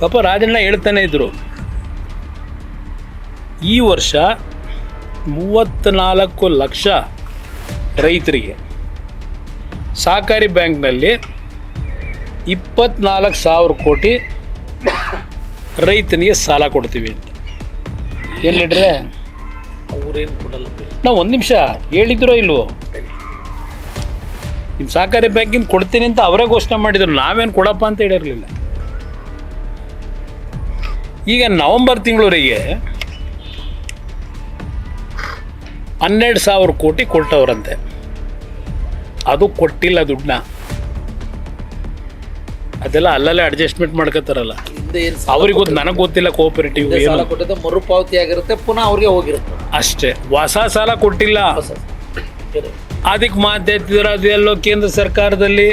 ಪಾಪ ರಾಜಣ್ಣ ಹೇಳ್ತಾನೆ ಇದ್ರು. ಈ ವರ್ಷ ಮೂವತ್ತ್ನಾಲ್ಕು ಲಕ್ಷ ರೈತರಿಗೆ ಸಹಕಾರಿ ಬ್ಯಾಂಕ್ನಲ್ಲಿ ಇಪ್ಪತ್ನಾಲ್ಕು ಸಾವಿರ ಕೋಟಿ ರೈತನಿಗೆ ಸಾಲ ಕೊಡ್ತೀವಿ ಅಂತ. ಎಲ್ಲಿಡ್ರೆ? ಅವ್ರೇನು ಕೊಡಲ್ಲ. ನಾವು ಒಂದು ನಿಮಿಷ ಹೇಳಿದ್ರೋ ಇಲ್ವೋ? ನಿಮ್ಮ ಸಹಕಾರಿ ಬ್ಯಾಂಕಿಂದ ಕೊಡ್ತೀನಿ ಅಂತ ಅವರೇ ಘೋಷಣೆ ಮಾಡಿದ್ರು ನಾವೇನು ಕೊಡಪ್ಪ ಅಂತ ಹೇಳಿರಲಿಲ್ಲ. ಈಗ ನವೆಂಬರ್ ತಿಂಗಳವರೆಗೆ ಹನ್ನೆರಡು ಸಾವಿರ ಕೋಟಿ ಕೊಟ್ಟವ್ರಂತೆ. ಅದು ಕೊಟ್ಟಿಲ್ಲ ದುಡ್ಡನ್ನ. ಅದೆಲ್ಲ ಅಲ್ಲಲ್ಲೇ ಅಡ್ಜಸ್ಟ್ಮೆಂಟ್ ಮಾಡ್ಕೋತಾರಲ್ಲ. ಅವ್ರಿಗೆ ಗೊತ್ತು ನನಗೆ ಗೊತ್ತಿಲ್ಲ ಕೋಆಪರೇಟಿವ್ ಮರುಪಾವತಿ ಆಗಿರುತ್ತೆ ಪುನಃ ಅವ್ರಿಗೆ ಹೋಗಿರುತ್ತೆ. ಅಷ್ಟೇ ಹೊಸ ಸಾಲ ಕೊಟ್ಟಿಲ್ಲ? ಅದಕ್ಕೆ ಮಾತಾಡ್ತಿದ್ರು ಅದೆಲ್ಲೋ ಕೇಂದ್ರ ಸರ್ಕಾರದಲ್ಲಿ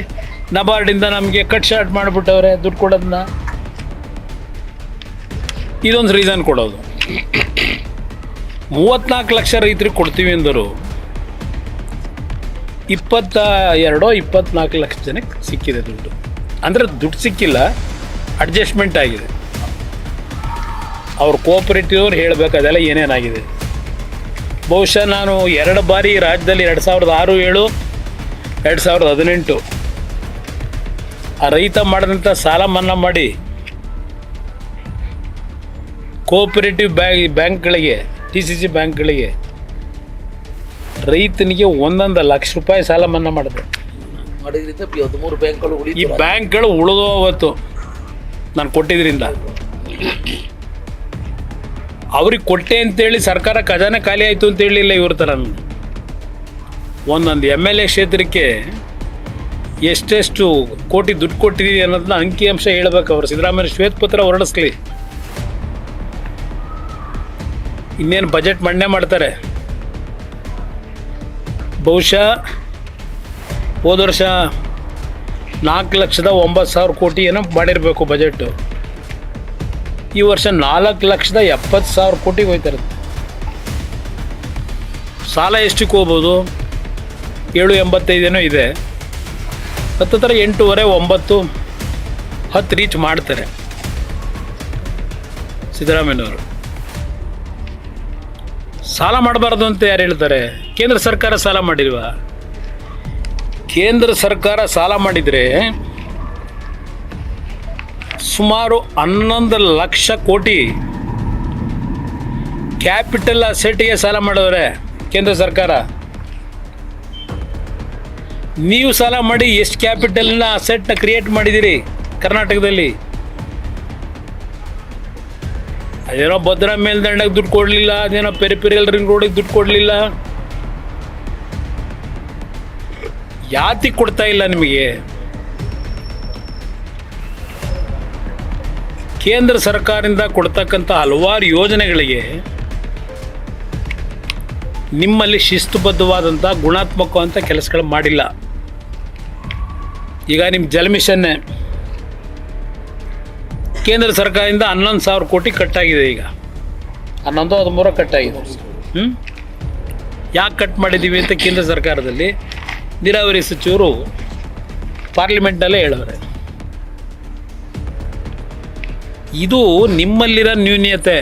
ನಬಾರ್ಡಿಂದ ನಮಗೆ ಕಟ್ ಶಾರ್ಟ್ ಮಾಡಿಬಿಟ್ಟವ್ರೆ ದುಡ್ಡು ಕೊಡೋದನ್ನ. ಇದೊಂದು ರೀಸನ್ ಕೊಡೋದು. ಮೂವತ್ನಾಲ್ಕು ಲಕ್ಷ ರೈತರಿಗೆ ಕೊಡ್ತೀವಿ ಅಂದರು. ಇಪ್ಪತ್ತ ಎರಡೋ ಇಪ್ಪತ್ನಾಲ್ಕು ಲಕ್ಷ ಜನಕ್ಕೆ ಸಿಕ್ಕಿದೆ ದುಡ್ಡು. ಅಂದರೆ ದುಡ್ಡು ಸಿಕ್ಕಿಲ್ಲ ಅಡ್ಜಸ್ಟ್ಮೆಂಟ್ ಆಗಿದೆ. ಅವ್ರ ಕೋಆಪರೇಟಿವ್ ಅವ್ರು ಹೇಳಬೇಕು, ಅದೆಲ್ಲ ಏನೇನಾಗಿದೆ. ಬಹುಶಃ ನಾನು ಎರಡು ಬಾರಿ ರಾಜ್ಯದಲ್ಲಿ ಎರಡು ಸಾವಿರದ ಆರು, ಏಳು, ಎರಡು ಸಾವಿರದ ಹದಿನೆಂಟು ಆ ರೈತ ಮಾಡಿದಂಥ ಸಾಲ ಮನ್ನಾ ಮಾಡಿ ಕೋಆಪರೇಟಿವ್ ಬ್ಯಾಂಕ್ ಬ್ಯಾಂಕ್ಗಳಿಗೆ ಟಿ ಸಿ ಸಿ ಬ್ಯಾಂಕ್ಗಳಿಗೆ ರೈತನಿಗೆ ಒಂದೊಂದು ಲಕ್ಷ ರೂಪಾಯಿ ಸಾಲ ಮನ್ನಾ ಮಾಡಿದೆ. ಮಾಡಿದ್ರಿಂದ ಹದಿಮೂರು ಬ್ಯಾಂಕ್ಗಳು ಈ ಉಳಿತು ಬ್ಯಾಂಕ್ಗಳು ಉಳಿದೋ ಅವತ್ತು. ನಾನು ಕೊಟ್ಟಿದ್ರಿಂದ. ಅವ್ರಿಗೆ ಕೊಟ್ಟೆ ಅಂತೇಳಿ ಸರ್ಕಾರ ಖಜಾನೆ ಖಾಲಿ ಆಯಿತು ಅಂತ ಹೇಳಿಲ್ಲ ಇವ್ರ ಥರ ಒಂದೊಂದು ಎಂ ಎಲ್ ಎ ಕ್ಷೇತ್ರಕ್ಕೆ ಎಷ್ಟೆಷ್ಟು ಕೋಟಿ ದುಡ್ಡು ಕೊಟ್ಟಿದ್ದೀವಿ ಅನ್ನೋದನ್ನ ಅಂಕಿಅಂಶ ಹೇಳ್ಬೇಕು ಅವರು. ಸಿದ್ದರಾಮಯ್ಯ ಶ್ವೇತಪತ್ರ ಹೊರಡಿಸ್ಲಿ. ಇನ್ನೇನು ಬಜೆಟ್ ಮಂಡನೆ ಮಾಡ್ತಾರೆ. ಬಹುಶಃ ಹೋದ ವರ್ಷ ನಾಲ್ಕು ಲಕ್ಷದ ಒಂಬತ್ತು ಸಾವಿರ ಕೋಟಿ ಏನೋ ಮಾಡಿರಬೇಕು ಬಜೆಟ್ಟು ಈ ವರ್ಷ ನಾಲ್ಕು ಲಕ್ಷದ ಎಪ್ಪತ್ತು ಸಾವಿರ ಕೋಟಿಗೆ ಹೋಯ್ತಾರೆ ಸಾಲ ಎಷ್ಟಕ್ಕೆ ಹೋಗ್ಬೋದು? ಏಳು ಎಂಬತ್ತೈದೇನೋ ಇದೆ. ಹತ್ತತ್ರ ಎಂಟೂವರೆ ಒಂಬತ್ತು ಹತ್ತು ರೀಚ್ ಮಾಡ್ತಾರೆ. ಸಿದ್ದರಾಮಯ್ಯನವರು. ಸಾಲ ಮಾಡಬಾರ್ದು ಅಂತ ಯಾರು ಹೇಳ್ತಾರೆ? ಕೇಂದ್ರ ಸರ್ಕಾರ ಸಾಲ ಮಾಡಿಲ್ವಾ? ಕೇಂದ್ರ ಸರ್ಕಾರ ಸಾಲ ಮಾಡಿದರೆ ಸುಮಾರು ಹನ್ನೊಂದು ಲಕ್ಷ ಕೋಟಿ ಕ್ಯಾಪಿಟಲ್ ಅಸೆಟಿಗೆ ಸಾಲ ಮಾಡಿದ್ರೆ ಕೇಂದ್ರ ಸರ್ಕಾರ. ನೀವು ಸಾಲ ಮಾಡಿ ಎಷ್ಟು ಕ್ಯಾಪಿಟಲ್ನ ಅಸೆಟ್ನ ಕ್ರಿಯೇಟ್ ಮಾಡಿದ್ದೀರಿ ಕರ್ನಾಟಕದಲ್ಲಿ? ಅದೇನೋ ಭದ್ರಾ ಮೇಲ್ದಂಡಕ್ಕೆ ದುಡ್ಡು ಕೊಡಲಿಲ್ಲ, ಅದೇನೋ ಪೆರಿಪೆರಿಯಲ್ ರಿಂಗ್ ರೋಡಿಗೆ ದುಡ್ಡು ಕೊಡಲಿಲ್ಲ. ಯಾತಿ ಕೊಡ್ತಾ ಇಲ್ಲ ನಿಮಗೆ? ಕೇಂದ್ರ ಸರ್ಕಾರದಿಂದ ಕೊಡ್ತಕ್ಕಂಥ ಹಲವಾರು ಯೋಜನೆಗಳಿಗೆ ನಿಮ್ಮಲ್ಲಿ ಶಿಸ್ತುಬದ್ಧವಾದಂಥ ಗುಣಾತ್ಮಕವಂಥ ಕೆಲಸಗಳು ಮಾಡಿಲ್ಲ. ಈಗ ನಿಮ್ಮ ಜಲ ಮಿಷನ್ನೇ ಕೇಂದ್ರ ಸರ್ಕಾರದಿಂದ ಹನ್ನೊಂದು ಸಾವಿರ ಕೋಟಿ ಕಟ್ಟಾಗಿದೆ ಈಗ. ಹನ್ನೊಂದು ಹದಿಮೂರು ಕಟ್ಟಾಗಿದೆ. ಹ್ಞೂ ಯಾಕೆ ಕಟ್ ಮಾಡಿದ್ದೀವಿ ಅಂತ ಕೇಂದ್ರ ಸರ್ಕಾರದಲ್ಲಿ ನೀರಾವರಿ ಸಚಿವರು ಪಾರ್ಲಿಮೆಂಟಲ್ಲೇ ಹೇಳವ್ರೆ ಇದು ನಿಮ್ಮಲ್ಲಿರೋ ನ್ಯೂನ್ಯತೆ